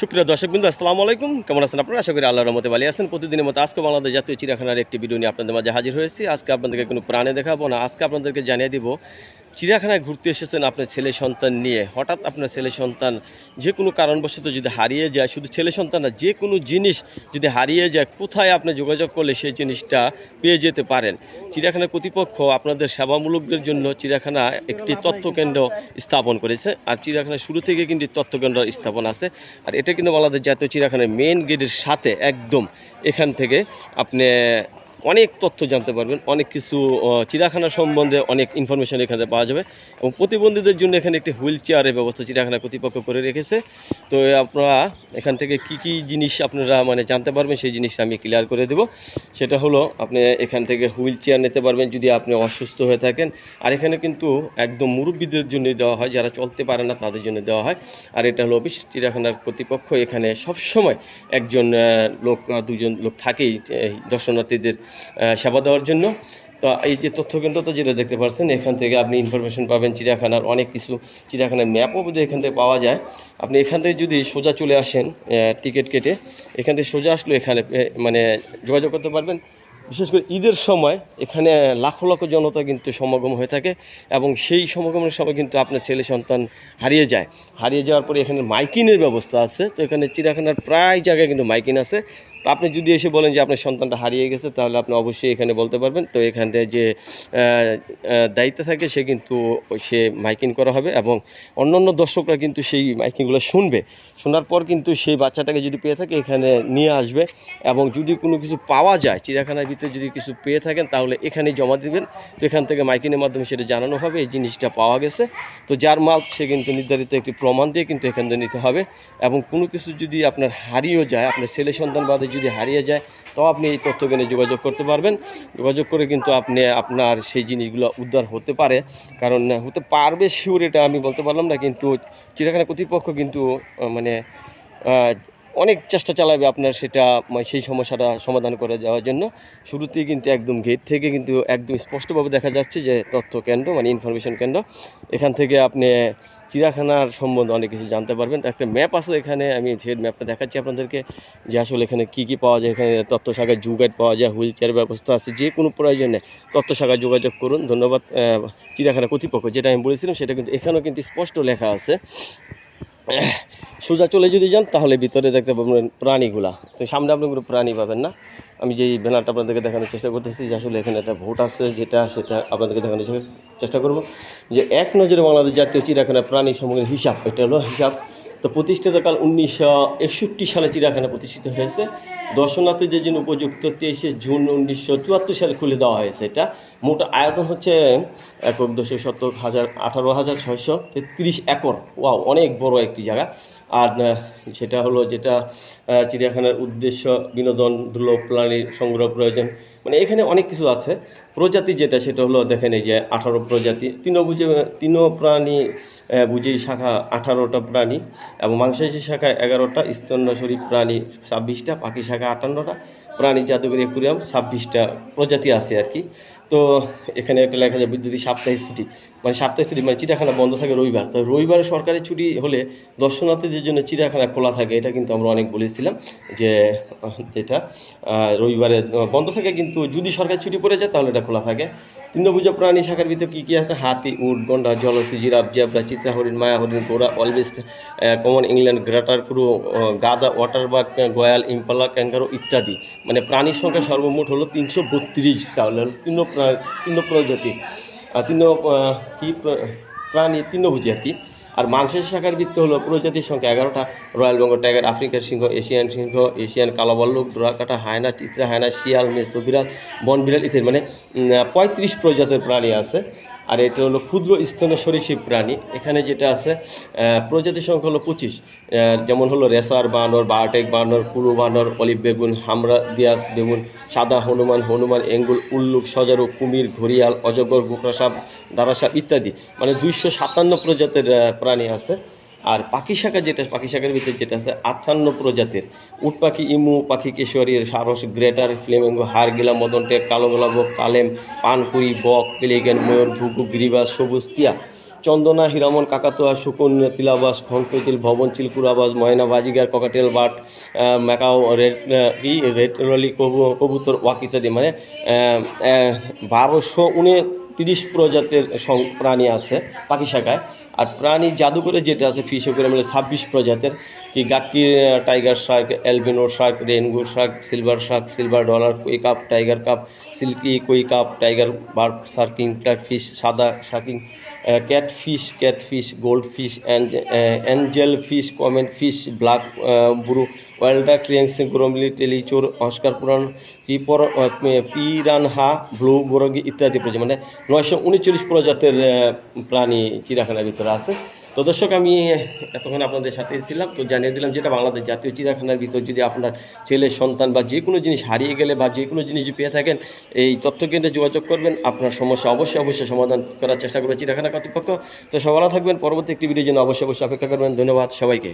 সুপ্রিয় দর্শক বিন্দু, আসসালামু আলাইকুম। কেমন আছেন আপনারা? আশা করি আল্লাহর রহমতে ভালো আছেন। প্রতিদিনের মতো আজকে বাংলাদেশ জাতীয় চিড়িয়াখানার একটি ভিডিও নিয়ে আপনাদের মাঝে হাজির হয়েছি। আজকে আপনাদেরকে কোনো প্রাণে দেখাবো না। আজকে আপনাদেরকে জানিয়ে দিব চিড়িয়াখানায় ঘুরতে এসেছেন আপনার ছেলে সন্তান নিয়ে। হঠাৎ আপনার ছেলে সন্তান যে কোনো কারণবশত যদি হারিয়ে যায়, শুধু ছেলে সন্তান না, যে কোনো জিনিস যদি হারিয়ে যায়, কোথায় আপনি যোগাযোগ করলে সেই জিনিসটা পেয়ে যেতে পারেন? চিড়িয়াখানা কর্তৃপক্ষ আপনাদের সেবামূলকদের জন্য চিড়িয়াখানা একটি তথ্যকেন্দ্র স্থাপন করেছে। আর চিড়িয়াখানা শুরু থেকে কিন্তু তথ্যকেন্দ্র স্থাপন আছে। আর এটা কিন্তু বাংলাদেশ জাতীয় চিড়িয়াখানার মেন গেটের সাথে একদম এখান থেকে আপনি অনেক তথ্য জানতে পারবেন, অনেক কিছু চিড়াখানা সম্বন্ধে অনেক ইনফরমেশন এখানে পাওয়া যাবে এবং প্রতিবন্ধীদের জন্য এখানে একটি হুইল চেয়ারের ব্যবস্থা চিড়াখানা কর্তৃপক্ষ করে রেখেছে। তো আপনারা এখান থেকে কি কি জিনিস আপনারা মানে জানতে পারবেন, সেই জিনিসটা আমি ক্লিয়ার করে দেব। সেটা হলো, আপনি এখান থেকে হুইল চেয়ার নিতে পারবেন যদি আপনি অসুস্থ হয়ে থাকেন। আর এখানে কিন্তু একদম মুরব্বীদের জন্য দেওয়া হয়, যারা চলতে পারে না তাদের জন্য দেওয়া হয়। আর এটা হলো অফিস, চিড়িয়াখানার কর্তৃপক্ষ এখানে সবসময় একজন লোক, দুজন লোক থাকেই দর্শনার্থীদের সেবা দেওয়ার জন্য। তো এই যে তথ্যকেন্দ্রটা যেটা দেখতে পাচ্ছেন, এখান থেকে আপনি ইনফরমেশন পাবেন চিড়িয়াখানার অনেক কিছু, চিড়িয়াখানার ম্যাপও বোধহয় এখান থেকে পাওয়া যায়। আপনি এখান থেকে যদি সোজা চলে আসেন টিকিট কেটে, এখান থেকে সোজা আসলে এখানে মানে যোগাযোগ করতে পারবেন। বিশেষ করে ঈদের সময় এখানে লাখো লাখো জনতা কিন্তু সমাগম হয়ে থাকে এবং সেই সমাগমের সময় কিন্তু আপনার ছেলে সন্তান হারিয়ে যায়। হারিয়ে যাওয়ার পরে এখানে মাইকিনের ব্যবস্থা আছে। তো এখানে চিড়িয়াখানার প্রায় জায়গায় কিন্তু মাইকিন আছে। তো আপনি যদি এসে বলেন যে আপনার সন্তানটা হারিয়ে গেছে, তাহলে আপনি অবশ্যই এখানে বলতে পারবেন। তো এখান যে দায়িত্ব থাকে, সে কিন্তু সে মাইকিং করা হবে এবং অন্য অন্য দর্শকরা কিন্তু সেই মাইকিংগুলো শুনবে। শোনার পর কিন্তু সেই বাচ্চাটাকে যদি পেয়ে থাকে, এখানে নিয়ে আসবে এবং যদি কোনো কিছু পাওয়া যায়, চিড়িয়াখানার ভিতরে যদি কিছু পেয়ে থাকেন, তাহলে এখানেই জমা দিবেন। তো এখান থেকে মাইকিনের মাধ্যমে সেটা জানানো হবে, এই জিনিসটা পাওয়া গেছে। তো যার মাল, সে কিন্তু নির্ধারিত একটি প্রমাণ দিয়ে কিন্তু এখান থেকে নিতে হবে এবং কোনো কিছু যদি আপনার হারিয়েও যায়, আপনার ছেলে সন্তান বাদে যদি হারিয়ে যায়, তো আপনি এই তথ্যজ্ঞানে যোগাযোগ করতে পারবেন। যোগাযোগ করে কিন্তু আপনি, আপনার সেই জিনিসগুলো উদ্ধার হতে পারে। কারণ, হতে পারবে শিওর এটা আমি বলতে পারলাম না, কিন্তু চিড়িয়াখানা কর্তৃপক্ষ কিন্তু মানে অনেক চেষ্টা চালাবে আপনার সেটা মানে সেই সমস্যাটা সমাধান করে দেওয়ার জন্য। শুরুতেই কিন্তু একদম গেট থেকে কিন্তু একদম স্পষ্টভাবে দেখা যাচ্ছে যে তথ্য কেন্দ্র মানে ইনফরমেশন কেন্দ্র, এখান থেকে আপনি চিড়িয়াখানার সম্বন্ধে অনেক কিছু জানতে পারবেন। একটা ম্যাপ আছে এখানে, আমি সেই ম্যাপটা দেখাচ্ছি আপনাদেরকে, যে আসলে এখানে কি কি পাওয়া যায়, এখানে তত্ত্ব শাখায় গাইড পাওয়া যায়, হুইল চেয়ার ব্যবস্থা আছে, যে কোনো প্রয়োজনে তত্ত্ব শাখায় যোগাযোগ করুন, ধন্যবাদ চিড়িয়াখানা কর্তৃপক্ষ। যেটা আমি বলেছিলাম, সেটা কিন্তু এখানেও কিন্তু স্পষ্ট লেখা আছে। সোজা চলে যদি যান, তাহলে ভিতরে দেখতে পাবেন প্রাণীগুলা। তো সামনে আপনি কোনো প্রাণী পাবেন না। আমি যেই ব্যানারটা আপনাদেরকে দেখানোর চেষ্টা করতেছি, যে আসলে এখানে একটা ভোট আছে, যেটা সেটা আপনাদেরকে দেখানোর চেষ্টা করব। যে এক নজরে বাংলাদেশ জাতীয় চিড়িয়াখানা প্রাণী সমূহের হিসাব, এটা হলো হিসাব। তো প্রতিষ্ঠিতকাল উনিশশো একষট্টি সালে চিড়িয়াখানা প্রতিষ্ঠিত হয়েছে। দর্শনার্থীদের জন্য উপযুক্ত তেইশে জুন উনিশশো চুয়াত্তর সালে খুলে দেওয়া হয়েছে এটা। মোট আয়তন হচ্ছে একক দশক সত্তর হাজার আঠারো হাজার ছয়শো তেত্রিশ একর। ওয়াও অনেক বড় একটি জায়গা। আর সেটা হলো যেটা চিড়িয়াখানার উদ্দেশ্য বিনোদন দুর্লভ প্রাণীর সংগ্রহ প্রয়োজন। মানে এখানে অনেক কিছু আছে। প্রজাতি যেটা সেটা হলো দেখেন এই যে আঠারো প্রজাতি। তৃণভুজে তৃণপ্রাণী আহ, বুঝেই শাখা আঠারোটা প্রাণী এবং মাংসাশী শাখা এগারোটা স্তন্যশরী প্রাণী ছাব্বিশটা পাখি শাখা আটান্নটা। প্রাণী জাদুঘর একুরিয়াম, ছাব্বিশটা প্রজাতি আছে আর কি। তো এখানে একটা লেখা যায় বিদ্যুৎ সাপ্তাহিক ছুটি। মানে সাপ্তাহিক ছুটি মানে চিড়িয়াখানা বন্ধ থাকে রবিবার। তো রবিবারে সরকারি ছুটি হলে দর্শনার্থীদের জন্য চিড়িয়াখানা খোলা থাকে। এটা কিন্তু আমরা অনেক বলেছিলাম যে, যেটা রবিবারে বন্ধ থাকে কিন্তু যদি সরকারি ছুটি পড়ে যায় তাহলে এটা খোলা থাকে। তৃণভুজ প্রাণী শাখার ভিতরে কী কী আছে? হাতি, উট, গন্ডা জলহস্তি জিরাফ জিয়াবদা চিত্রা হরিণ মায়া হরিণ গোড়া অলবেস্ট কমন ইংল্যান্ড, গ্রেটার ক্রু গাদা ওয়াটার বা গয়াল, ইম্পালা, ক্যাঙ্গারো ইত্যাদি। মানে প্রাণীর সংখ্যা সর্বমোট হলো তিনশো বত্রিশ তাহলে তিন তৃণ তৃণ প্রজাতি। তৃণ কি প্রা- প্রাণী তৃণভোজী আর কি। আর মাংসের শাখার বৃত্ত হলো প্রজাতির সংখ্যা এগারোটা। রয়্যাল বেঙ্গল টাইগার, আফ্রিকার সিংহ, এশিয়ান সিংহ, এশিয়ান কালাবল্লুক ডোরাকাটা হায়না, চিত্রা হায়না, শিয়াল, মেসো, বিড়াল, বন বিড়াল ইত্যাদি। মানে পঁয়ত্রিশ প্রজাতির প্রাণী আছে। আর এটা হলো ক্ষুদ্র স্তনের সরীসৃপ প্রাণী এখানে যেটা আছে প্রজাতি সংখ্যা হলো পঁচিশ। যেমন হলো রেসার বানর, বায়োটেক বানর, কুরু বানর, অলিভ বেগুন, হামরা, দিয়াস বেগুন, সাদা হনুমান হনুমান, এঙ্গুল, উল্লুক, সজারু, কুমির, ঘড়িয়াল, অজগর গোকরা সাপ, দারাসাপ ইত্যাদি। মানে দুইশো সাতান্ন প্রজাতির প্রাণী আছে। আর পাখি শাখা যেটা, পাখি শাখার ভিতরে যেটা আছে আটান্ন প্রজাতির। উট পাখি, ইমু পাখি কেশরীর সারস, গ্রেটার, ফ্লেমেঙ্গো, হারগিলা কালো গোলাপ কালেম পানপুরি বক, পেলিগেন, ময়ূর, ঘুঘু, গিরিবাস, সবুজ টিয়া, চন্দনা, হীরামন, কাকাতুয়া, শকুন, তিলাবাস খঙ্কৈতিল ভবন চিলকুরাবাস ময়না, Baazigar, cockatiel, but macaw, red কি রেড, রলি, কবু, কবুতর, ওয়াক ইত্যাদি মানে বারোশো উনত্রিশ প্রজাতির প্রাণী আছে পাখি শাখায়। আর প্রাণী জাদুঘরে যেটা আছে ফিশ মিলে ছাব্বিশ প্রজাতির, কি গাক্কি tiger shark albino shark রেনগো shark silver shark silver dollar koi carp tiger carp silky koi carp tiger barb sharking fish সাদা sharking cat fish cat fish gold fish angel fish comet fish black Bru ওয়েলডা ক্রিয়েন্সিং গ্রোমলি, টেলিচোর, oscar পুরাণ পিপর piranha, blue বোরগি ইত্যাদি প্রজাতি। মানে নয়শো উনচল্লিশ প্রজাতির প্রাণী চিড়িয়াখানার ভিতরে আছে। তো দর্শক, আমি এতক্ষণ আপনাদের সাথে ছিলাম। তো জানিয়ে দিলাম যেটা বাংলাদেশ জাতীয় চিড়িয়াখানার ভিতর যদি আপনার ছেলে, সন্তান বা যে কোনো জিনিস হারিয়ে গেলে বা যে কোনো জিনিস পেয়ে থাকেন, এই তথ্য কেন্দ্রে যোগাযোগ করবেন। আপনার সমস্যা অবশ্যই অবশ্যই সমাধান করার চেষ্টা করবে চিড়িয়াখানা কর্তৃপক্ষ। তো সবাই থাকবেন। পরবর্তী একটি ভিডিওর জন্য অবশ্যই অবশ্যই অপেক্ষা করবেন। ধন্যবাদ সবাইকে।